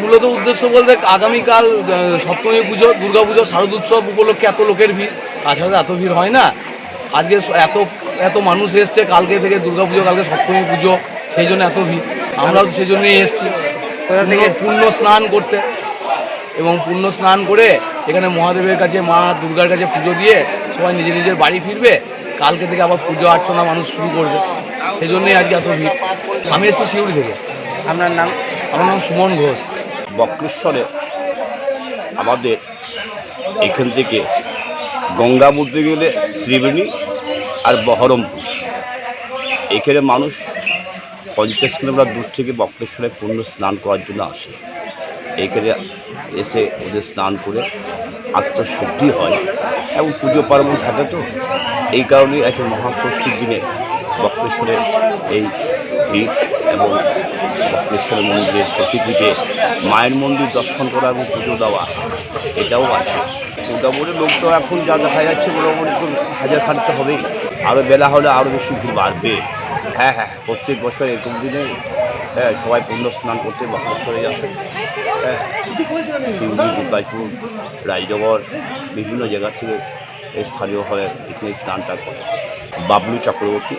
মূলত উদ্দেশ্য বলতে আগামীকাল সপ্তমী পুজো, দুর্গা পুজো, শারদ উৎসব উপলক্ষে এত লোকের ভিড় তো এত ভিড় হয় না। আজকে এত এত মানুষ এসছে কালকে থেকে দুর্গা পুজো, কালকে সপ্তমী পুজো, সেই জন্য এত ভিড়। আমরাও সেই জন্যই এসেছি। পূর্ণ পূর্ণ স্নান করতে। এবং পূর্ণ স্নান করে এখানে মহাদেবের কাছে মা দুর্গার কাছে পুজো দিয়ে সবাই নিজের নিজের বাড়ি ফিরবে। কালকে থেকে আবার পুজো অর্চনা মানুষ শুরু করবে। সেই জন্যই আজকে এত ভিড়। আমি এসেছি শিউড়ি থেকে। আপনার নাম? আমার নাম সুমন ঘোষ। বক্রেশ্বরে আমাদের এখান থেকে গঙ্গা বলতে গেলে ত্রিবেণী আর বহরমপুর। এখানে মানুষ পঞ্চাশ কিলোমিটার দূর থেকে বক্রেশ্বরে পূর্ণ স্নান করার জন্য আসে। এইখানে এসে ওদের স্নান করে আত্মশুদ্ধি হয় এবং পুজো পার্বণ থাকে তো। এই কারণেই আছে মহাষষ্ঠীর দিনে বক্রেশ্বরের এই ভিড় এবং বক্রেশ্বর মন্দিরের প্রকৃতিতে মায়ের মন্দির দর্শন করা এবং পুজো দেওয়া, এটাও আছে। মোটামুটি লোক তো এখন যা দেখা যাচ্ছে মোটামুটি হাজার খানিকটা হবেই। আরও বেলা হলে আরও বেশি ভিড় বাড়বে। হ্যাঁ হ্যাঁ প্রত্যেক বছর এরকম দিনে হ্যাঁ সবাই পুণ্য স্নান করতে বক্রেশ্বরে যাচ্ছে হ্যাঁ দুর্গাপুর রায়জগর বিভিন্ন জায়গা থেকে স্থানীয়ভাবে স্থানীয় এখানে স্নানটা করে। বাবলু চক্রবর্তী।